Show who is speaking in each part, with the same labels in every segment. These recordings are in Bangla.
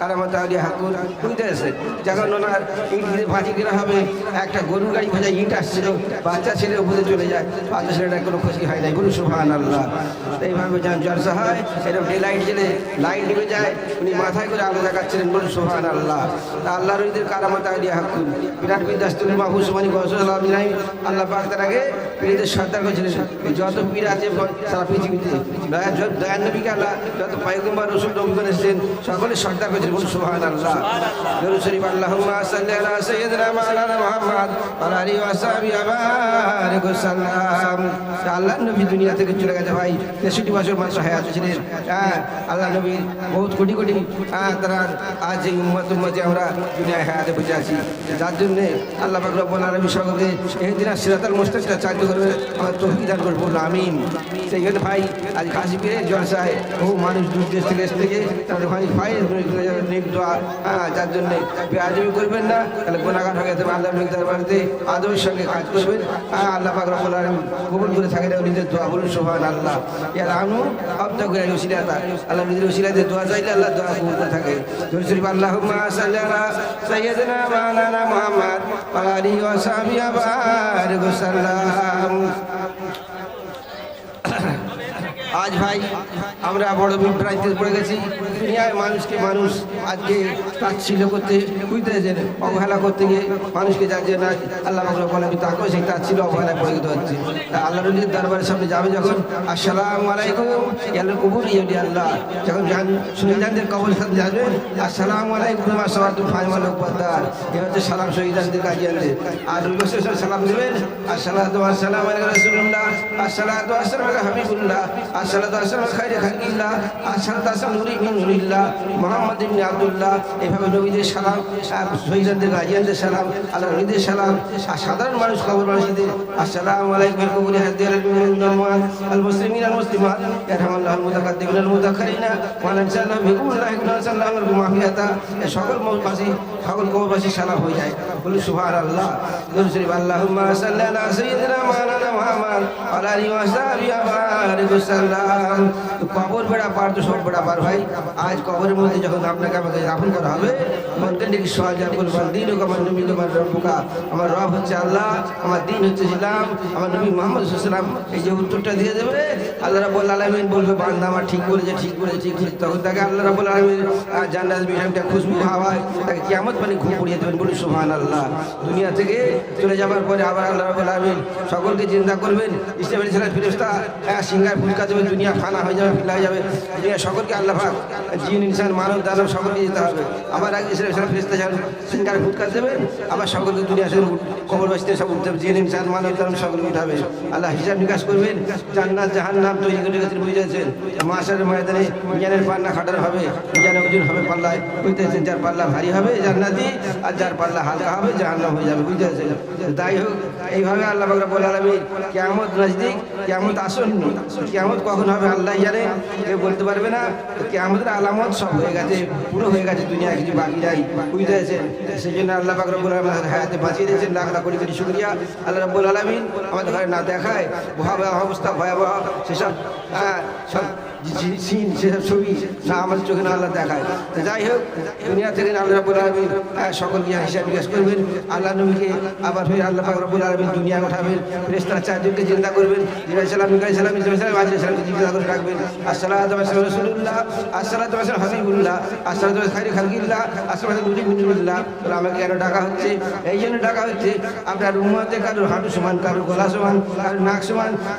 Speaker 1: কারামত আলী হাকুর বুঝতে আছে? যখন ওনার ইট ফাঁসি করা হবে। একটা গরু গাড়ি ভোজা ইট আসছিল, বাচ্চা ছেলে উপরে চলে যায়। বাচ্চা ছেলেটা কোনো খুশি হয় নাই। বলুন সুহান আল্লাহ এইভাবে যান জলসা হয়। এরকম ডে লাইট জেলে লাইট নিভে যায়। উনি মাথায় করে আলো দেখাচ্ছিলেন, বলুন সুহান আল্লাহ আল্লাহ রহিদের কারামত আলী হাকুর। বিরাট বিদ্যাস্তুল মাহবুস মানি গসুল্লাহ বিনাই আল্লাহ পাক তার আগে পীরদের সর্দার করেছিলেন। যত পীর আছে সারা পৃথিবীতে। দয়া দয়ান আল্লাহ যত পায়গম্বর, রসুল নবীগণ এসেছেন, সকলে সর্দার করেছিলেন। বলুন সুহান আল্লাহ আল্লাহ গেছে ভাই। হ্যাঁ আল্লাহ বহুত কোটি কোটি হ্যাঁ তারা আজ আমরা দুনিয়ায় বেঁচে আছি। যার জন্য আল্লাহ এই দিন করবে আমার তৌফিক দান করে বলল, আমিন। সেই জন্য ভাই, আজ কাশি পীরে জলসায় বহু মানুষ দূর দেশ থেকে এসে থেকে তাদের ভাই ভাই হ্যাঁ যার জন্য বেআজমি করবেন না, তাহলে গুণাগার হয়ে যাবে আল্লাহ নবী দরবারেতে। আদবের সঙ্গে কাজ করবেন। হ্যাঁ আল্লাহ পাক রব্বুল আলামিন কবুল করে থাকেন এবং নিজের দোয়া বলুন সুবহান আল্লাহ ইয়ার আনু আবদা করে ওসিলাতা আল্লাহ নিজের ওসিলাতে দোয়া চাইলে আল্লাহ দোয়া কবুল করে থাকে দরুদ শরীফ আল্লাহুম্মা সাল্লি আলা সাইয়্যিদিনা মাওলানা মুহাম্মদ ওয়া সাহবিহি বারিক সাল্লাম আজ ভাই আমরা বড় বিভ্রান্তিতে পড়ে গেছি। দুনিয়ায় মানুষকে মানুষ আজকে তাচ্ছিল্য করতে বুঝতেছেন অবহেলা করতে গিয়ে মানুষকে যার না, আল্লাহ বলে তাকেও সেই তাচ্ছিল্য অবহেলায় পরিণত হচ্ছে। আল্লাহ রলির দরবারের সামনে যাবে যখন, আসসালাম আলাইকুম আল্লাহ কবুল ইয়ে আল্লাহ। যখন জান শুনে জানদের কবর সাথে যাবে আসসালাম আলাইকুম আসসালাম ফাইমাল উপদ্দার এ হচ্ছে সালাম শহীদানদের গাজিয়ানদের আর ওই বছর সালাম দেবেন, আসসালাতু আসসালাম আলাইকুম আসসালাতু আসসালাম আলা হাবিবুল্লাহ। আসসালাতু আসসালাম খাইরে খালকিল্লাহ আসসালাতু আসসালাম নুরি নুরিল্লাহ মুহাম্মদ ইবনে আব্দুল্লাহ, এভাবে নবীদের সালাম, আর শহীদানদের গাজিয়ানদের সালাম আল্লাহ নবীদের সালাম, আর সাধারণ মানুষ কবর মানুষদের, আসসালামু আলাইকুম কবুল হাদিয়াল আল মুসলিমিন, আল মুসলিমাত ইয়ারহামুল্লাহুল মুতাকাদ্দিমিন, আল মুতাখারিনা, ওয়া নাসাল্লাহু বিকুল্লাহি ওয়া নাসাল্লাহু আল মাহফিয়াতা এ সকল মৌবাসী সকল কবরবাসী সালাম হয়ে যায়। বলি সুবহানাল্লাহ। শরীফ আল্লাহুম্মা সাল্লি আলা মাওলানা মুহাম্মদ, ওয়া সাহবিহি তো কবর বেড়া পার তো সব বেড়া পার ভাই। আজ কবরের মধ্যে যখন আপনাকে আমাকে দাফন করা হবে সোয়াজা বলবেন দিন হোক, আমার নবী তোমার রব্বুকা আমার রব হচ্ছে আল্লাহ, আমার দিন হচ্ছে ইসলাম, আমার নবী মোহাম্মদ সাল্লাম এই যে উত্তরটা দিয়ে দেবে, আল্লাহ রাব্বুল আলামিন বলবে, বান্দা আমার ঠিক বলেছে ঠিক বলেছে ঠিক বলেছে তখন তাকে আল্লাহ রাব্বুল আলামিন জান্নাত বিষয়টা খুশবু হাওয়ায় তাকে কিয়ামত পানি ঘুম পড়িয়ে দেবেন বলি সুবহানাল্লাহ। দুনিয়া থেকে চলে যাবার পরে আবার আল্লাহ রাব্বুল আলামিন সকলকে চিন্তা করবেন। ইসলামের ছেলে ফিরেস্তা হ্যাঁ সিঙ্গার ফুলকা দেবে, দুনিয়া ফানা হয়ে যাবে ফিলা হয়ে যাবে, দুনিয়া সকলকে আল্লাহ ভাগ জিন, ইনসান, মানব, দানব সকলকে যেতে হবে। আবার আগে ইসলামের ছেলে ফিরেস্তা যাবেন সিঙ্গার ফুলকা দেবেন আবার সকলকে দুনিয়া সে কবর বাসতে সব উঠতে হবে। জিন, ইনসান, মানব, দানব সকলকে উঠাবে আল্লাহ হিসাব নিকাশ করবেন, জান্নাত, জাহান্নাম তৈরি করে গেছেন বুঝেছেন মাসের ময়দানে জ্ঞানের পাল্লা খাটার হবে জ্ঞানের ওজন হবে, পাল্লায় বুঝতেছেন যার পাল্লা ভারী হবে, জান্নাতি, আর যার পাল্লা হালকা হবে, জাহান্নাম হয়ে যাবে বুঝতেছেন তাই হোক, এইভাবে আল্লাহ বলে আলমী কেমত নজদিক কেমত আসন্ন কেমত কখন হবে আল্লাহ জানে কেউ বলতে পারবে না। কেমতের আলামত সব হয়ে গেছে পুরো হয়ে গেছে দুনিয়া কিছু বাকি নাই বুঝতেছেন সেই জন্য আল্লাহ বাকরা বলে আমাদের হায়াতে বাঁচিয়ে দিয়েছেন লাখ লাখ কোটি কোটি শুক্রিয়া। আল্লাহ রব্বুল আলমিন আমাদের ঘরে না দেখায় ভয়াবহ অবস্থা ভয়াবহ সেসব হ্যাঁ, সব সিন সেসব ছবি না আমাদের চোখে না আল্লাহ দেখায়। যাই হোক দুনিয়া থেকে আল্লাহ রাবুল আলমিন সকলকে হিসাব বিকাশ করবেন। আল্লাহ নবীকে আবার ফিরে আল্লাহ পাক রব্বুল আলমিন দুনিয়া উঠাবেন ফেরেস্তারা চারজনকে চিন্তা করবেন। জিবাই সালাম মিকাই সালাম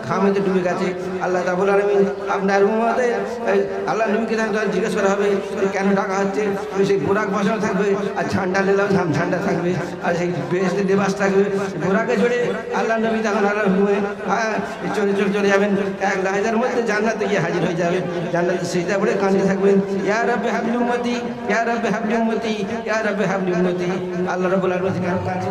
Speaker 1: খামেতে ডুবে গেছে। আল্লাহ আপনার উম্মতে আল্লাহ নবীকে জিজ্ঞেস করা হবে কেন ডাকা হচ্ছে? সেই বোরাক বসানো থাকবে, আর ঝান্ডা নিলাম ধাম ঝান্ডা থাকবে, আর সেই বেহেস্তে দেবাস থাকবে। বোরাকে জোরে আল্লাহ নবী তখন আল্লাহ হুয়ে হ্যাঁ চলে চলে চলে যাবেন। এক হাজার মধ্যে জান্নাতে গিয়ে হাজির হয়ে যাবে। জান্নাতে সেজদা পড়ে কাঁদতে থাকবেন ইয়া রব্বে হাবলি উম্মতি, ইয়া রব্বে হাবলি উম্মতি, ইয়া রব্বে হাবলি উম্মতি। আল্লাহ রাব্বুল আলামিন কাঁদছে